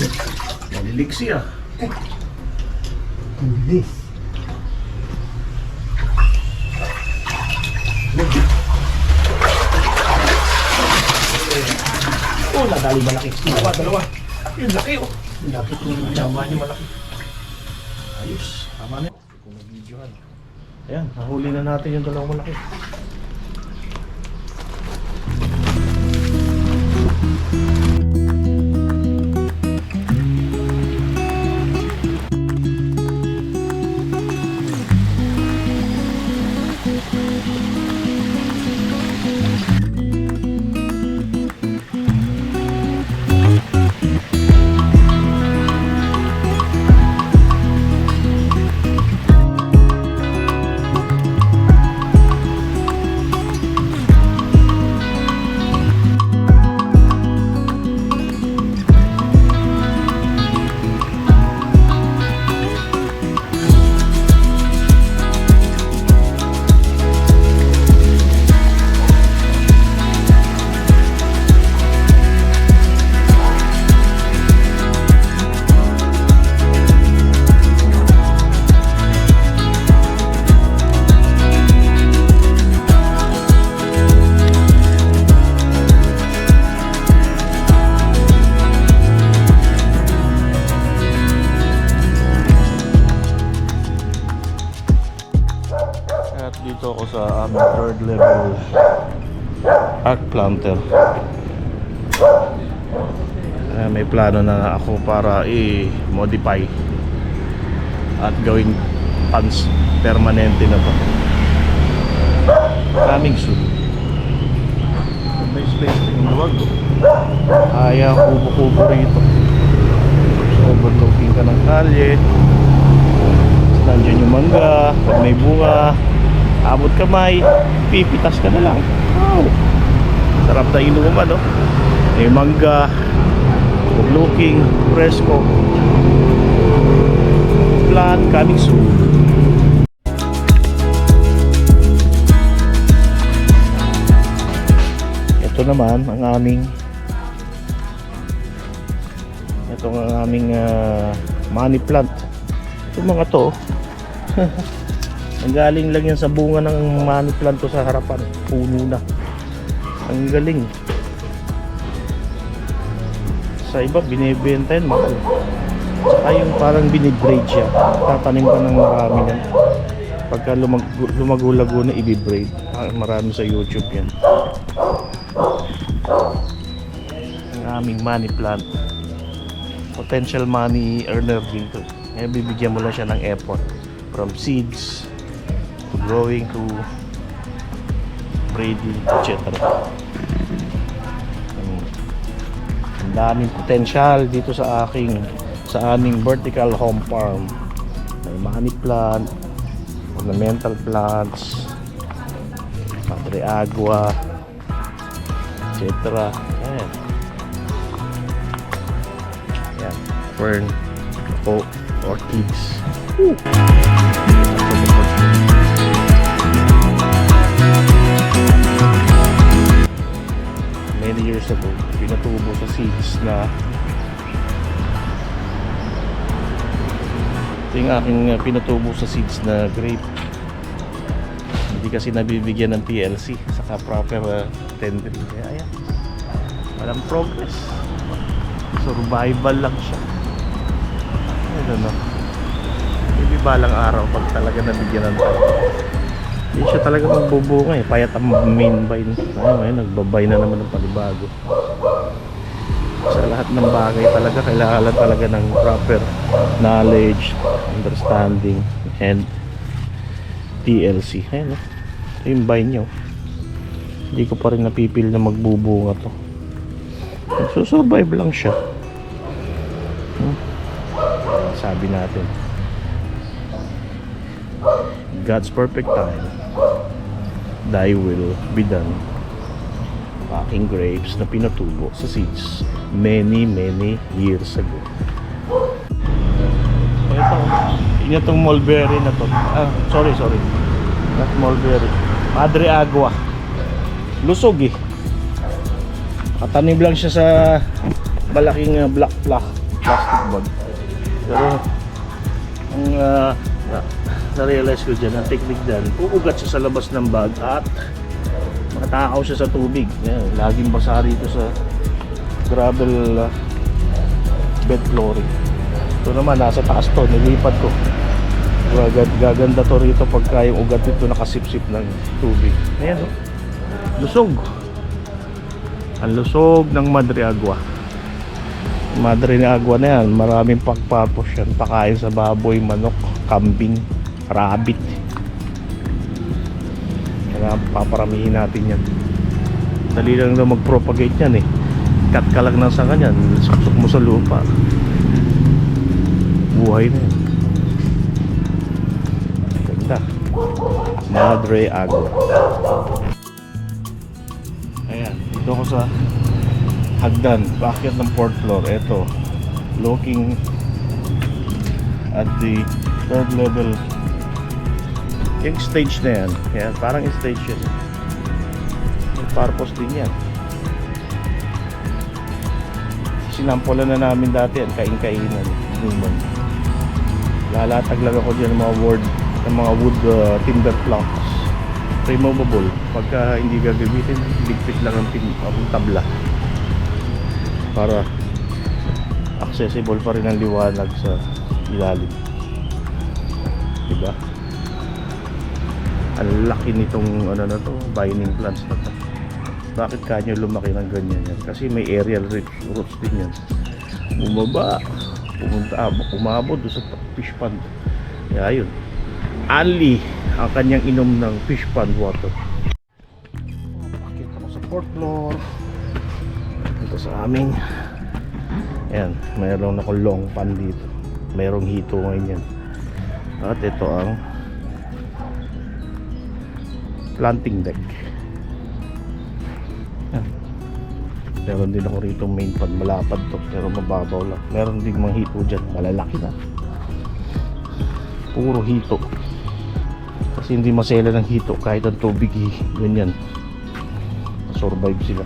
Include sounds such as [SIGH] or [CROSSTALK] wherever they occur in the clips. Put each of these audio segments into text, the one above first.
Maliliksi ah. Bilis. Oh, nadali malaki. Dalawa, dalawa. Yung laki oh. Yung laki kung tsamba niya malaki. Ayos. Tama na. Kung nag-videohan. Ayan, nahuli na natin yung dalawang malaki. At dito ako sa aming third level arc planter. Eh, may plano na ako para i-modify at gawing pans permanente na to. Coming soon. May space yung luwag. Kaya kubo-kubo rito. So, overlooking ka ng kalye. Nandiyan yung mangga, pag may bunga, abot kamay, pipitas ka na lang. Wow! Sarap na inuman, no? May mangga, overlooking, fresco. Plan coming soon. Ito naman ang aming ito ang aming ah, money plant. Ito mga to, [LAUGHS] Nanggaling lang yan sa bunga ng money plant sa harapan. Puno na. Ang galing. Sa iba, binibenta yan, mahal. Saka yung parang binibraid siya. Tatanim ka ng marami yan. Pagka lumag lumago-lago na, ibibraid. Ah, Marami sa YouTube yan. Ang aming money plant. Potential money earner dito. Ngayon, bibigyan mo lang siya ng effort. From seeds to growing to breeding, etc. Ang- daming potential dito sa aking sa aming vertical home farm. May money plant, ornamental plants, madre agua, etc. Ayan. Ayan. Fern, o orchids. Many years ago, pinatubo sa seeds na ito yung aking uh, pinatubo sa seeds na grape. Hindi kasi nabibigyan ng TLC saka proper uh, tendering. Kaya ayan. Walang progress. Survival lang siya. I don't know maybe balang araw pag talaga nabigyan ng time hindi siya talaga magbubunga eh payat ang main vine ayun ngayon nagbabay na naman ng panibago sa lahat ng bagay talaga kailangan talaga ng proper knowledge understanding and TLC ayun oh. ito yung vine nyo hindi ko pa rin napipil na magbubunga to Nagsusurvive lang siya. Hmm. Sabi natin. God's perfect time. Thy will be done. Aking grapes na pinatubo sa seeds many, many years ago. Ito, yun itong mulberry na to. Ah, sorry, sorry. Not mulberry. Padre Agua. Lusog eh. Katanim lang siya sa malaking uh, black black bag. Pero, ang uh, na-realize ko dyan, ang technique dyan, uugat siya sa labas ng bag at makatakaw siya sa tubig. Yan, laging basa rito sa gravel uh, bed flooring. Ito naman, nasa taas to, nilipat ko. Gaganda, gaganda to rito pagka yung ugat nito nakasipsip ng tubig. Ayan, oh. lusog. Ang lusog ng Madre Agua. Madre ni Agua na yan, maraming pagpapos yan. Pakain sa baboy, manok, kambing, rabbit. Kaya paparamihin natin yan. Dali lang daw mag-propagate yan eh. Cut ka lang ng sanga yan, suksok mo sa lupa. Buhay na yan. Ganda. Madre Agua. Ayan, dito ako sa hagdan, bakit ng fourth floor. Ito, looking at the third level. Yung stage na yan, yan parang stage yan. May purpose din yan. Sinampulan na namin dati yan, kain-kainan. Human. Lalatag lang ako dyan ng mga wood, ng mga wood uh, timber planks. Removable. Pagka hindi gagamitin, ligpit lang ang, pin, ang tabla para accessible pa rin ang liwanag sa ilalim diba ang laki nitong ano na to binding plants na to. Bakit kanyo lumaki ng ganyan yan? Kasi may aerial roots, roots din yan. Bumaba pumunta umabot sa fish pond. Kaya yun Ali ang kanyang inom ng fish pond water. Bakit ako sa fourth floor. Dito sa amin. Ayan mayroon ako long pan dito. Mayroong hito ngayon yan. At ito ang planting deck. Ayan. meron din ako rito main pan malapad to pero mababaw lang. Meron din mga hito dyan. Malalaki na. Puro hito. Kasi hindi masela ng hito. Kahit ang tubig eh, ganyan survive sila.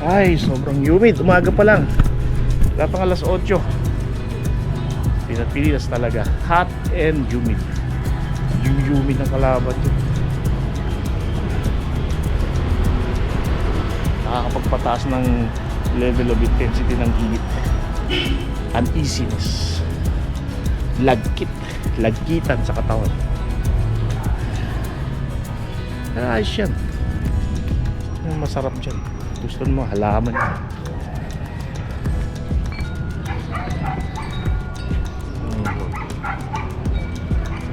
Ay, sobrang humid. Umaga pa lang. Wala pang alas 8. Pinat-pilinas talaga. Hot and humid. Yung humid ng kalaban yun. Nakakapagpataas ng level of intensity ng init. Uneasiness. Lagkit. Lagkitan sa katawan. Ayos yan. Yung masarap dyan gusto mo halaman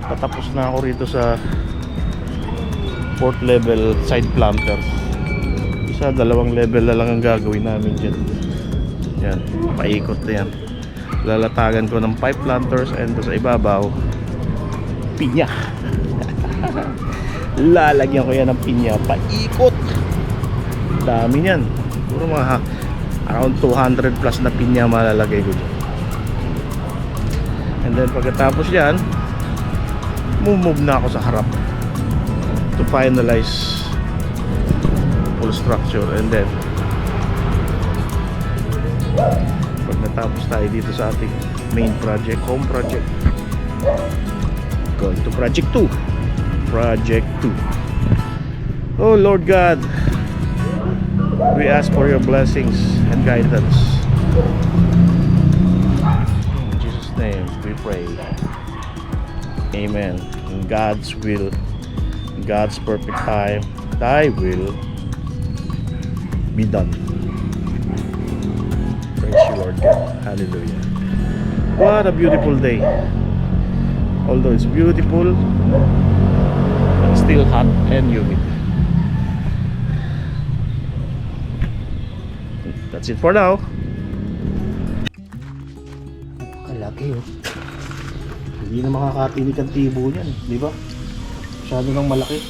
patapos na ako rito sa fourth level side planters isa dalawang level na lang ang gagawin namin dyan. Yan paikot na yan. Lalatagan ko ng pipe planters and sa ibabaw pinya. [LAUGHS] Lalagyan ko yan ng pinya paikot. Dami niyan puro mga around 200 plus na pinya malalagay ko dyan. And then pagkatapos yan move na ako sa harap to finalize full structure and then pag natapos tayo dito sa ating main project home project going to project 2 project 2 oh Lord God we ask for your blessings and guidance. In Jesus name we pray. Amen God's will God's perfect time thy will be done. Praise you Lord God. Hallelujah. What a beautiful day. Although it's beautiful it's still hot and humid. That's it for now. Oh. Hindi na makakatinig ang tibo niyan, di ba? Masyado nang malaki.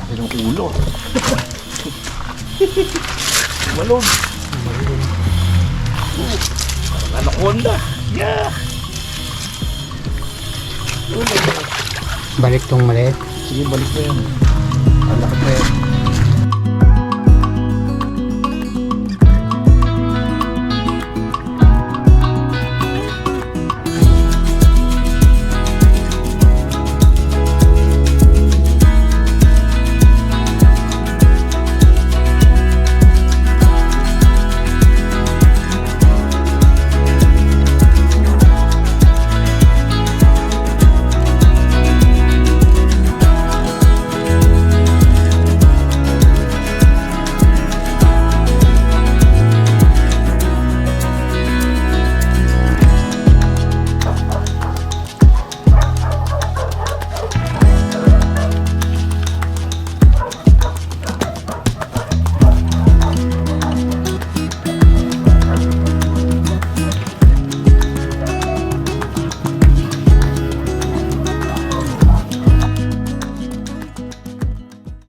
Laki ng ulo. [LAUGHS] Malog. Oh, parang anaconda. Yeah. God. Balik tong maliit. Sige, balik mo yan. Ang lakad na yan.